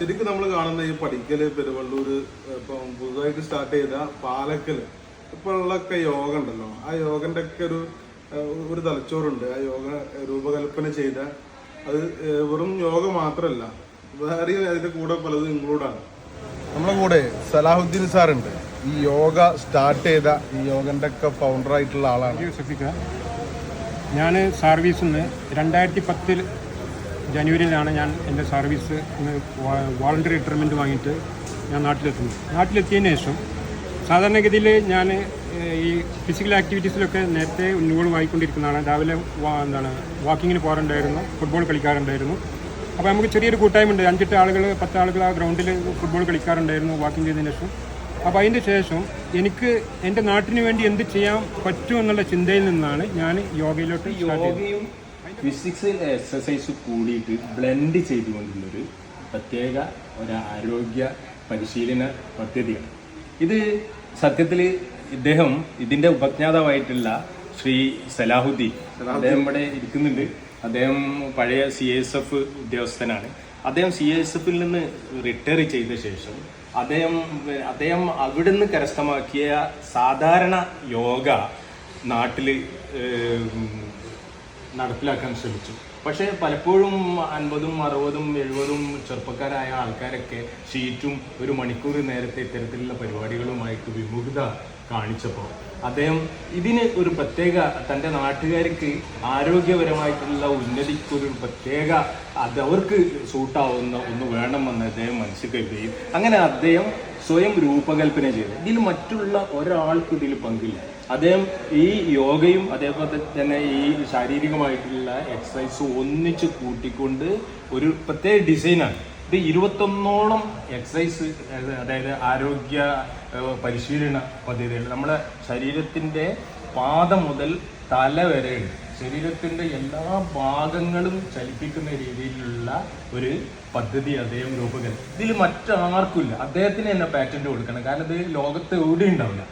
ശരിക്കും നമ്മൾ കാണുന്ന ഈ പഠിക്കൽ പെരുവള്ളൂര് ഇപ്പം പുതുതായിട്ട് സ്റ്റാർട്ട് ചെയ്ത പാലക്കൽ ഇപ്പോഴുള്ളൊക്കെ യോഗ ഉണ്ടല്ലോ ആ യോഗന്റെ ഒക്കെ ഒരു ഒരു തലച്ചോറുണ്ട്. ആ യോഗ രൂപകൽപ്പന ചെയ്ത അത് വെറും യോഗ മാത്രമല്ല വേറെ അതിന്റെ കൂടെ പലതും ഇൻക്ലൂഡാണ് നമ്മളെ കൂടെ സലാഹുദ്ദീൻ സാറുണ്ട്. ഈ യോഗ സ്റ്റാർട്ട് ചെയ്ത ഈ യോഗന്റെ ഒക്കെ ഫൗണ്ടർ ആയിട്ടുള്ള ആളാണ്. ഞാൻ സർവീസിൽ നിന്ന് രണ്ടായിരത്തി പത്തിൽ ജനുവരിയിലാണ് ഞാൻ എന്റെ സർവീസ് വോളണ്ടറി റിട്ടയർമെന്റ് വാങ്ങിയിട്ട് ഞാൻ നാട്ടിലെത്തുന്നത്. നാട്ടിലെത്തിയതിന് ശേഷം സാധാരണഗതിയിൽ ഞാൻ ഈ ഫിസിക്കൽ ആക്ടിവിറ്റീസിലൊക്കെ നേരത്തെ ഉന്നുകൾ വായിക്കൊണ്ടിരിക്കുന്നതാണ് രാവിലെ എന്താണ് വാക്കിങ്ങിന് പോകാറുണ്ടായിരുന്നു ഫുട്ബോൾ കളിക്കാറുണ്ടായിരുന്നു. അപ്പോൾ നമുക്ക് ചെറിയൊരു കൂട്ടായ്മ ഉണ്ട് അഞ്ചെട്ട് ആളുകൾ പത്ത് ആളുകൾ ആ ഗ്രൗണ്ടിൽ ഫുട്ബോൾ കളിക്കാറുണ്ടായിരുന്നു വാക്കിംഗ് ചെയ്തതിന് ശേഷം. അപ്പോൾ അതിന്റെ ശേഷം എനിക്ക് എന്റെ നാട്ടിന് വേണ്ടി എന്ത് ചെയ്യാൻ പറ്റുമെന്നുള്ള ചിന്തയിൽ നിന്നാണ് ഞാൻ യോഗയിലോട്ട് യോഗയും ഫിസിക്സ് എക്സസൈസ് കൂടിയിട്ട് ബ്ലെൻഡ് ചെയ്തുകൊണ്ടുള്ളൊരു പ്രത്യേക ഒരു ആരോഗ്യ പരിശീലന പദ്ധതിയാണ്. ഇത് സത്യത്തിൽ ഇദ്ദേഹം ഇതിന്റെ ഉപജ്ഞാതാവായിട്ടുള്ള ശ്രീ സലാഹുദ്ദീൻ അദ്ദേഹം ഇവിടെ ഇരിക്കുന്നുണ്ട്. അദ്ദേഹം പഴയ സി എസ് എഫ് ഉദ്യോഗസ്ഥനാണ്. അദ്ദേഹം സി എസ് എഫിൽ നിന്ന് റിട്ടയർ ചെയ്ത ശേഷം അദ്ദേഹം അദ്ദേഹം അവിടുന്ന് കരസ്ഥമാക്കിയ സാധാരണ യോഗ നാട്ടിൽ ഏഹ്, നടപ്പിലാക്കാൻ ശ്രമിച്ചു. പക്ഷേ പലപ്പോഴും അൻപതും അറുപതും എഴുപതും ചെറുപ്പക്കാരായ ആൾക്കാരൊക്കെ ഷീറ്റും ഒരു മണിക്കൂർ നേരത്തെ ഇത്തരത്തിലുള്ള പരിപാടികളുമായിട്ട് വിമുഖത കാണിച്ചപ്പോൾ അദ്ദേഹം ഇതിന് ഒരു പ്രത്യേക തന്റെ നാട്ടുകാർക്ക് ആരോഗ്യപരമായിട്ടുള്ള ഉന്നതിക്ക് ഒരു പ്രത്യേക അത് അവർക്ക് സൂട്ടാവുന്ന ഒന്ന് വേണമെന്ന് അദ്ദേഹം മനസ്സിൽ കരുതുകയും അങ്ങനെ അദ്ദേഹം സ്വയം രൂപകൽപ്പന ചെയ്തു. ഇതിൽ മറ്റുള്ള ഒരാൾക്കും ഇതിൽ പങ്കില്ല. അദ്ദേഹം ഈ യോഗയും അതേപോലെ തന്നെ ഈ ശാരീരികമായിട്ടുള്ള എക്സസൈസ് ഒന്നിച്ച് കൂട്ടിക്കൊണ്ട് ഒരു പ്രത്യേക ഡിസൈനാണ് ഇത് ഇരുപത്തൊന്നോളം എക്സസൈസ് അതായത് ആരോഗ്യ പരിശീലന പദ്ധതികൾ. നമ്മുടെ ശരീരത്തിന്റെ പാദം മുതൽ തല വരെ ശരീരത്തിന്റെ എല്ലാ ഭാഗങ്ങളും ചലിപ്പിക്കുന്ന രീതിയിലുള്ള ഒരു പദ്ധതി അദ്ദേഹം രൂപകൽപ്പന ഇതിൽ മറ്റാർക്കുമില്ല. അദ്ദേഹത്തിന് തന്നെ പാറ്റന്റ് കൊടുക്കണം. കാരണം ഇത് ലോകത്ത് എവിടെയും ഉണ്ടാവില്ല.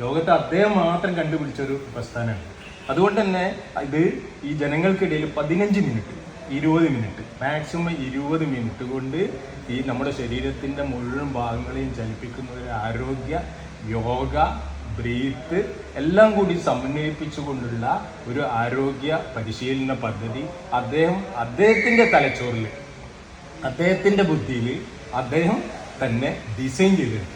ലോകത്ത് അദ്ദേഹം മാത്രം കണ്ടുപിടിച്ച ഒരു പ്രസ്ഥാനമാണ്. അതുകൊണ്ട് തന്നെ ഇത് ഈ ജനങ്ങൾക്കിടയിൽ പതിനഞ്ച് മിനിറ്റ് ഇരുപത് മിനിറ്റ് മാക്സിമം ഇരുപത് മിനിറ്റ് കൊണ്ട് ഈ നമ്മുടെ ശരീരത്തിന്റെ മുഴുവൻ ഭാഗങ്ങളെയും ചലിപ്പിക്കുന്ന ഒരു ആരോഗ്യ യോഗ ബ്രീത്ത് എല്ലാം കൂടി സമന്വയിപ്പിച്ചുകൊണ്ടുള്ള ഒരു ആരോഗ്യ പരിശീലന പദ്ധതി അദ്ദേഹം അദ്ദേഹത്തിന്റെ തലച്ചോറിൽ അദ്ദേഹത്തിന്റെ ബുദ്ധിയിൽ അദ്ദേഹം തന്നെ ഡിസൈൻ ചെയ്തിട്ടുണ്ട്.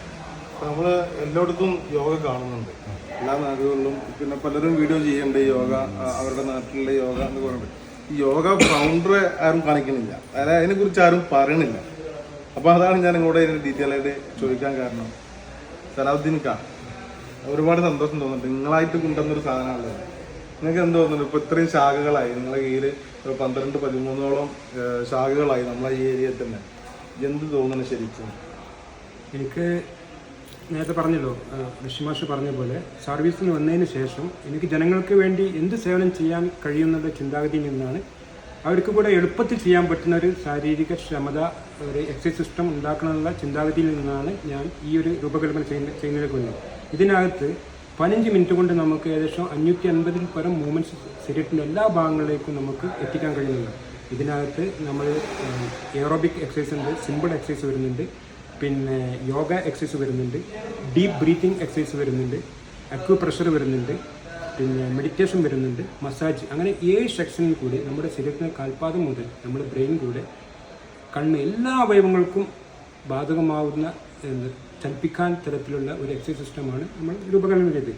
നമ്മൾ എല്ലായിടത്തും യോഗ കാണുന്നുണ്ട്. എല്ലാ നാടുകളിലും പിന്നെ പലരും വീഡിയോ ചെയ്യുന്നുണ്ട് യോഗ അവരുടെ നാട്ടിലുള്ള യോഗ എന്ന് പറഞ്ഞിട്ട്. ഈ യോഗ ഫൗണ്ടറെ ആരും കാണിക്കുന്നില്ല അതായത് അതിനെ കുറിച്ച് ആരും പറയണില്ല. അപ്പൊ അതാണ് ഞാൻ ഇങ്ങോട്ട് ഡീറ്റെയിൽ ആയിട്ട് ചോദിക്കാൻ കാരണം. സലാഹുദ്ദീൻ കാ ഒരുപാട് സന്തോഷം തോന്നുന്നുണ്ട്. നിങ്ങളായിട്ട് കൊണ്ടുവന്നൊരു സാധനമാണല്ലോ നിങ്ങൾക്ക് എന്ത് തോന്നുന്നു? ഇപ്പൊ ഇത്രയും ശാഖകളായി. നിങ്ങളെ കയ്യിൽ പന്ത്രണ്ട് പതിമൂന്നോളം ശാഖകളായി നമ്മളെ ഈ ഏരിയയിൽ തന്നെ. എന്ത് തോന്നുന്നു ശരിക്കും? എനിക്ക് നേരത്തെ പറഞ്ഞല്ലോ ഋഷിമാഷ് പറഞ്ഞ പോലെ സർവീസിന് വന്നതിന് ശേഷം എനിക്ക് ജനങ്ങൾക്ക് വേണ്ടി എന്ത് സേവനം ചെയ്യാൻ കഴിയുന്നുള്ള ചിന്താഗതിയിൽ നിന്നാണ് അവർക്ക് കൂടെ എളുപ്പത്തിൽ ചെയ്യാൻ പറ്റുന്ന ഒരു ശാരീരിക ക്ഷമത ഒരു എക്സസൈസ് സിസ്റ്റം ഉണ്ടാക്കണമെന്നുള്ള ചിന്താഗതിയിൽ നിന്നാണ് ഞാൻ ഈ ഒരു രൂപകൽപ്പന ചെയ്യുന്ന ചെയ്യുന്നതിലേക്ക് വന്നത്. ഇതിനകത്ത് പതിനഞ്ച് മിനിറ്റ് കൊണ്ട് നമുക്ക് ഏകദേശം അഞ്ഞൂറ്റി അൻപതിൽ പരം മൂവ്മെന്റ്സ് ശരീരത്തിന്റെ എല്ലാ ഭാഗങ്ങളിലേക്കും നമുക്ക് എത്തിക്കാൻ കഴിയുന്നുണ്ട്. ഇതിനകത്ത് നമ്മൾ എയറോബിക് എക്സസൈസ് ഉണ്ട് സിമ്പിൾ എക്സസൈസ് വരുന്നുണ്ട്. പിന്നെ യോഗ എക്സസൈസ് വരുന്നുണ്ട്. ഡീപ്പ് ബ്രീത്തിങ് എക്സസൈസ് വരുന്നുണ്ട്. അക്യൂ പ്രഷർ വരുന്നുണ്ട്. പിന്നെ മെഡിറ്റേഷൻ വരുന്നുണ്ട്. മസാജ് അങ്ങനെ ഏഴ് സെക്ഷനിൽ കൂടി നമ്മുടെ ശരീരത്തിന് കാൽപാദം മുതൽ നമ്മുടെ ബ്രെയിൻ കൂടെ കണ്ണ് എല്ലാ അവയവങ്ങൾക്കും ബാധകമാവുന്ന ചലിപ്പിക്കാൻ തരത്തിലുള്ള ഒരു എക്സസൈസ് സിസ്റ്റമാണ് നമ്മൾ രൂപകൽപ്പന ചെയ്തത്.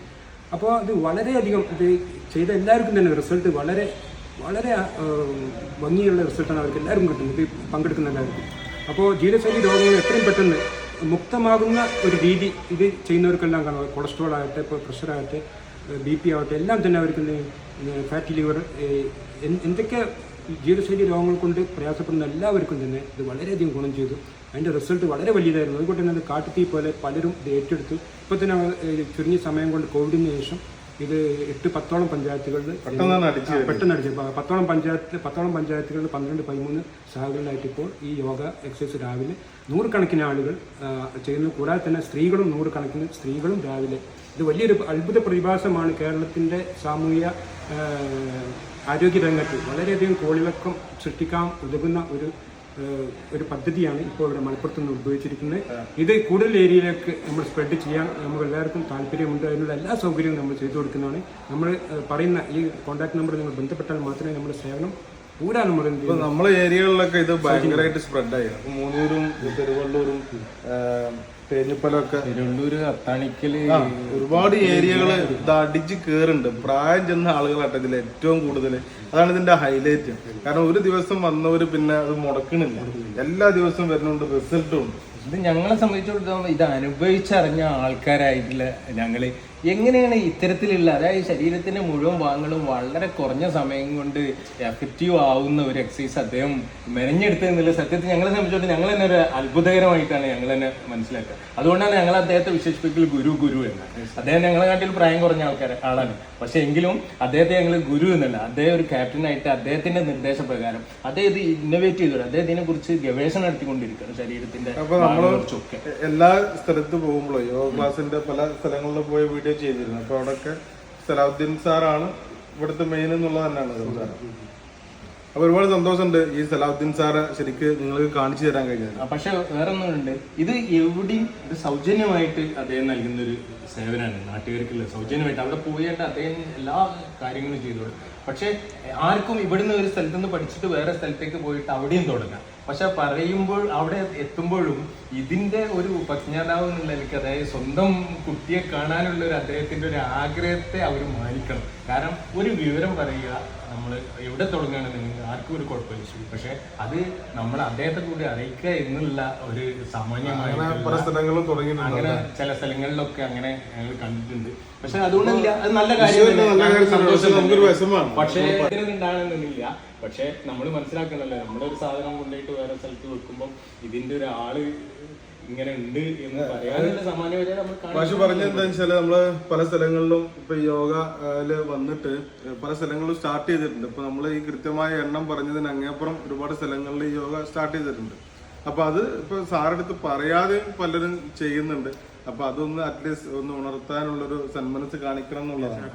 അപ്പോൾ അത് വളരെയധികം ഇത് ചെയ്ത എല്ലാവർക്കും തന്നെ റിസൾട്ട് വളരെ വളരെ ഭംഗിയുള്ള റിസൾട്ടാണ് അവർക്ക് എല്ലാവർക്കും കിട്ടുന്നത്. പങ്കെടുക്കുന്ന എല്ലാവർക്കും. അപ്പോൾ ജീവിതശൈലി രോഗങ്ങൾ എത്രയും പെട്ടെന്ന് മുക്തമാകുന്ന ഒരു രീതി ഇത് ചെയ്യുന്നവർക്കെല്ലാം കാണാം. കൊളസ്ട്രോൾ ആകട്ടെ ഇപ്പോൾ പ്രഷർ ആകട്ടെ ബി പി ആവട്ടെ എല്ലാം തന്നെ അവർക്ക് ഫാറ്റി ലിവർ എന്തൊക്കെ ജീവിതശൈലി രോഗങ്ങൾ കൊണ്ട് പ്രയാസപ്പെടുന്ന എല്ലാവർക്കും തന്നെ ഇത് വളരെയധികം ഗുണം ചെയ്തു. അതിന്റെ റിസൾട്ട് വളരെ വലിയതായിരുന്നു. അതുകൊണ്ട് തന്നെ അത് കാട്ടുതീ പോലെ പലരും ഇത് ഏറ്റെടുത്തു. ഇപ്പോൾ തന്നെ ചുരുങ്ങിയ സമയം കൊണ്ട് കോവിഡിന് ശേഷം ഇത് എട്ട് പത്തോളം പഞ്ചായത്തുകളിൽ പെട്ടെന്ന് അടിച്ചു പത്തോളം പഞ്ചായത്ത് പത്തോളം പഞ്ചായത്തുകളിൽ പന്ത്രണ്ട് പതിമൂന്ന് ശാഖകളിലായിട്ട് ഇപ്പോൾ ഈ യോഗ എക്സസൈസ് രാവിലെ നൂറുകണക്കിന് ആളുകൾ ചെയ്യുന്നു. കൂടാതെ തന്നെ സ്ത്രീകളും നൂറുകണക്കിന് സ്ത്രീകളും രാവിലെ. ഇത് വലിയൊരു അത്ഭുത പ്രതിഭാസമാണ് കേരളത്തിന്റെ ആരോഗ്യ രംഗത്ത്. വളരെയധികം കോളിളക്കം സൃഷ്ടിക്കാൻ ഉതകുന്ന ഒരു ഒരു പദ്ധതിയാണ് ഇപ്പോൾ ഇവിടെ മലപ്പുറത്ത് നിന്ന് ഉദ്ഭവിച്ചിരിക്കുന്നത്. ഇത് കൂടുതൽ ഏരിയയിലേക്ക് നമ്മൾ സ്പ്രെഡ് ചെയ്യാൻ നമുക്ക് എല്ലാവർക്കും താല്പര്യമുണ്ട് അതിനുള്ള എല്ലാ സൗകര്യവും നമ്മൾ ചെയ്തു കൊടുക്കുന്നതാണ്. നമ്മൾ പറയുന്ന ഈ കോൺടാക്ട് നമ്പർ നിങ്ങൾ ബന്ധപ്പെട്ടാൽ മാത്രമേ നമ്മുടെ സേവനം കൂടാൻ നമ്മൾ നമ്മളെ ഏരിയകളിലൊക്കെ ഇത് ഭയങ്കരമായിട്ട് സ്പ്രെഡായി മൂന്നൂരും പെരുവള്ളൂരും തേഞ്ഞിപ്പലൊക്കെ. തിരുവള്ളൂര് അത്താണിക്കൽ ഒരുപാട് ഏരിയകൾ ഇത് അടിച്ച് കേറുണ്ട് പ്രായം ചെന്ന ആളുകളാട്ടെ ഇതിൽ ഏറ്റവും കൂടുതൽ അതാണ് ഇതിന്റെ ഹൈലൈറ്റ് കാരണം ഒരു ദിവസം വന്നവര് പിന്നെ അത് മുടക്കണില്ല. എല്ലാ ദിവസവും വരുന്നുണ്ട് റിസൾട്ടും ഉണ്ട്. ഇത് ഞങ്ങളെ സംബന്ധിച്ചിടത്തോളം ഇത് അനുഭവിച്ചറിഞ്ഞ ആൾക്കാരായിട്ടുള്ള ഞങ്ങൾ എങ്ങനെയാണ് ഇത്തരത്തിലുള്ള അതായത് ശരീരത്തിന്റെ മുഴുവൻ ഭാഗങ്ങളും വളരെ കുറഞ്ഞ സമയം കൊണ്ട് എഫക്റ്റീവ് ആവുന്ന ഒരു എക്സസൈസ് അദ്ദേഹം മെനഞ്ഞെടുത്തത് എന്നുള്ള സത്യത്തിൽ ഞങ്ങളെ സംബന്ധിച്ചോട്ട് ഞങ്ങൾ തന്നെ ഒരു അത്ഭുതകരമായിട്ടാണ് ഞങ്ങൾ തന്നെ മനസ്സിലാക്കുക. അതുകൊണ്ടാണ് ഞങ്ങൾ അദ്ദേഹത്തെ വിശേഷിപ്പിക്കൽ ഗുരു ഗുരു എന്ന്. അദ്ദേഹം ഞങ്ങളെ കാട്ടിൽ പ്രായം കുറഞ്ഞ ആൾക്കാർ ആളാണ്. പക്ഷെ എങ്കിലും അദ്ദേഹത്തെ ഞങ്ങൾ ഗുരു എന്നല്ല. അദ്ദേഹം ഒരു ക്യാപ്റ്റനായിട്ട് അദ്ദേഹത്തിന്റെ നിർദ്ദേശപ്രകാരം അദ്ദേഹം ഇത് ഇന്നോവേറ്റ് ചെയ്തു അദ്ദേഹത്തിനെ കുറിച്ച് ഗവേഷണം നടത്തിക്കൊണ്ടിരിക്കുകയാണ് ശരീരത്തിന്റെ. എല്ലാ സ്ഥലത്ത് പോകുമ്പോഴോ യോഗ ക്ലാസിന്റെ പല സ്ഥലങ്ങളിൽ പോയ വീഡിയോ ചെയ്തിരുന്നു അപ്പോൾ അവിടെയൊക്കെ സലാഹുദ്ദീൻ സാറാണ് ഇവിടുത്തെ മെയിൻ എന്നുള്ളത് തന്നെയാണ് അപ്പൊ ഒരുപാട് സന്തോഷമുണ്ട് ഈ സലാഹുദ്ദീൻ സാറെ ശരിക്ക് നിങ്ങൾക്ക് കാണിച്ചു തരാൻ കഴിഞ്ഞത് പക്ഷെ വേറെ ഇത് എവിടെയും ഇത് സൗജന്യമായിട്ട് അദ്ദേഹം നൽകുന്ന ഒരു സേവനമാണ്. നാട്ടുകാർക്കുള്ള സൗജന്യമായിട്ട് അവിടെ പോയിട്ട് അദ്ദേഹം എല്ലാ കാര്യങ്ങളും ചെയ്തോളും പക്ഷെ ആർക്കും ഇവിടുന്ന് ഒരു സ്ഥലത്ത് നിന്ന് പഠിച്ചിട്ട് വേറെ സ്ഥലത്തേക്ക് പോയിട്ട് അവിടെയും തുടങ്ങാം. പക്ഷെ പറയുമ്പോൾ അവിടെ എത്തുമ്പോഴും ഇതിന്റെ ഒരു ഉപജ്ഞാതാവ് എന്നുള്ള എനിക്ക് അതായത് സ്വന്തം കുട്ടിയെ കാണാനുള്ള ഒരു അദ്ദേഹത്തിന്റെ ഒരു ആഗ്രഹത്തെ അവർ മാനിക്കണം. കാരണം ഒരു വിവരം പറയുക നമ്മൾ എവിടെ തുടങ്ങുകയാണെന്നുണ്ടെങ്കിൽ ആർക്കും ഒരു കുഴപ്പമില്ല. പക്ഷെ അത് നമ്മൾ അദ്ദേഹത്തെ കൂടി അറിയിക്കുക എന്നുള്ള ഒരു സാമാന്യമായ അങ്ങനെ ചില സ്ഥലങ്ങളിലൊക്കെ അങ്ങനെ ഞങ്ങൾ കണ്ടിട്ടുണ്ട്. പക്ഷെ അതുകൊണ്ടില്ല അത് നല്ല കാര്യം. പക്ഷെ ഉണ്ടാകണമെന്നില്ല പക്ഷെ നമ്മൾ മനസ്സിലാക്കണല്ലോ നമ്മുടെ ഒരു സാധനം കൊണ്ടുപോയിട്ട് വേറെ സ്ഥലത്ത് വെക്കുമ്പോൾ ഇതിന്റെ ഒരു ആൾ ഇങ്ങനെ ഉണ്ട് എന്ന് പറയാനുള്ള സമാനപരം നമ്മൾ പറഞ്ഞത് എന്താ വെച്ചാൽ നമ്മൾ പല സ്ഥലങ്ങളിലും ഇപ്പൊ യോഗയിൽ വന്നിട്ട് പല സ്ഥലങ്ങളിലും സ്റ്റാർട്ട് ചെയ്തിട്ടുണ്ട്. ഇപ്പൊ നമ്മൾ ഈ കൃത്യമായ എണ്ണം പറഞ്ഞതിന് അങ്ങേപ്പുറം ഒരുപാട് സ്ഥലങ്ങളിൽ യോഗ സ്റ്റാർട്ട് ചെയ്തിട്ടുണ്ട്. അപ്പൊ അത് ഇപ്പൊ സാറെടുത്ത് പറയാതെയും പലരും ചെയ്യുന്നുണ്ട്. അപ്പൊ അതൊന്ന് അറ്റ്ലീസ്റ്റ് ഒന്ന് ഉണർത്താനുള്ളൊരു സന്മനസ് കാണിക്കണം എന്നുള്ളതാണ്.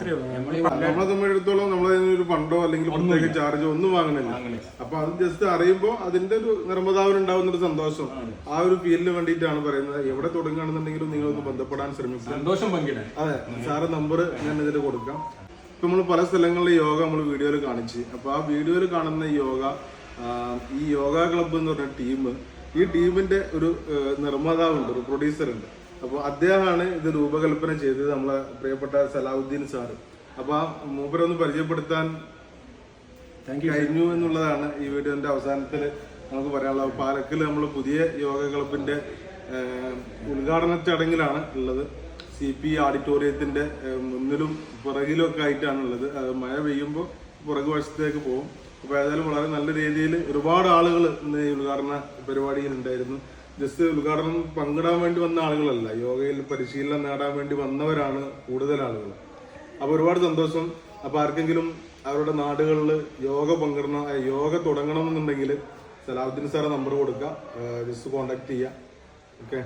നമ്മളെ സംബന്ധിച്ചിടത്തോളം ഒരു ഫണ്ടോ അല്ലെങ്കിൽ പ്രത്യേക ചാർജോ ഒന്നും വാങ്ങണില്ല അപ്പൊ അത് ജസ്റ്റ് അറിയുമ്പോൾ അതിന്റെ ഒരു നിർമ്മതാവിന് ഉണ്ടാവുന്ന ഒരു സന്തോഷം. ആ ഒരു ഫീലിന് വേണ്ടിയിട്ടാണ് പറയുന്നത്. എവിടെ തുടങ്ങുകയാണെന്നുണ്ടെങ്കിലും നിങ്ങളൊന്ന് ബന്ധപ്പെടാൻ ശ്രമിക്കുക. സന്തോഷം പങ്കിടാൻ. അതെ സാറ് നമ്പർ ഞാൻ ഇതിൽ കൊടുക്കാം. ഇപ്പൊ നമ്മൾ പല സ്ഥലങ്ങളിലെ യോഗ നമ്മൾ വീഡിയോയിൽ കാണിച്ച്. അപ്പൊ ആ വീഡിയോയിൽ കാണുന്ന യോഗ ഈ യോഗ ക്ലബ്ബ് എന്ന് പറഞ്ഞ ടീം ഈ ടീമിന്റെ ഒരു നിർമ്മാതാവുണ്ട് ഒരു പ്രൊഡ്യൂസർ ഉണ്ട്. അപ്പോൾ അദ്ദേഹമാണ് ഇത് രൂപകൽപ്പന ചെയ്തത് നമ്മളെ പ്രിയപ്പെട്ട സലാഹുദ്ദീൻ സാർ അപ്പൊ ആ മൂപ്പരെ ഒന്ന് പരിചയപ്പെടുത്താൻ കഴിഞ്ഞു എന്നുള്ളതാണ് ഈ വീഡിയോന്റെ അവസാനത്തിൽ നമുക്ക് പറയാനുള്ളത്. പാലക്കിൽ നമ്മൾ പുതിയ യോഗ ക്ലബിന്റെ ഉദ്ഘാടന ചടങ്ങിലാണ് ഉള്ളത്. സി പി ഓഡിറ്റോറിയത്തിന്റെ മുന്നിലും പുറകിലും ഒക്കെ ആയിട്ടാണ് ഉള്ളത് അത് മഴ പെയ്യുമ്പോൾ പുറകു വശത്തേക്ക് പോകും. അപ്പോൾ ഏതായാലും വളരെ നല്ല രീതിയിൽ ഒരുപാട് ആളുകൾ ഇന്ന് ഈ ഉദ്ഘാടന പരിപാടിയിൽ ഉണ്ടായിരുന്നു. ജസ്റ്റ് ഉദ്ഘാടനം പങ്കിടാൻ വേണ്ടി വന്ന ആളുകളല്ല. യോഗയിൽ പരിശീലനം നേടാൻ വേണ്ടി വന്നവരാണ് കൂടുതൽ ആളുകൾ. അപ്പൊ ഒരുപാട് സന്തോഷം. അപ്പൊ ആർക്കെങ്കിലും അവരുടെ നാടുകളിൽ യോഗ പങ്കിടണം യോഗ തുടങ്ങണം എന്നുണ്ടെങ്കിൽ സലാഹുദ്ദീൻ സാറെ നമ്പർ കൊടുക്കുക. ജസ്റ്റ് കോണ്ടാക്ട് ചെയ്യുക ഓക്കെ?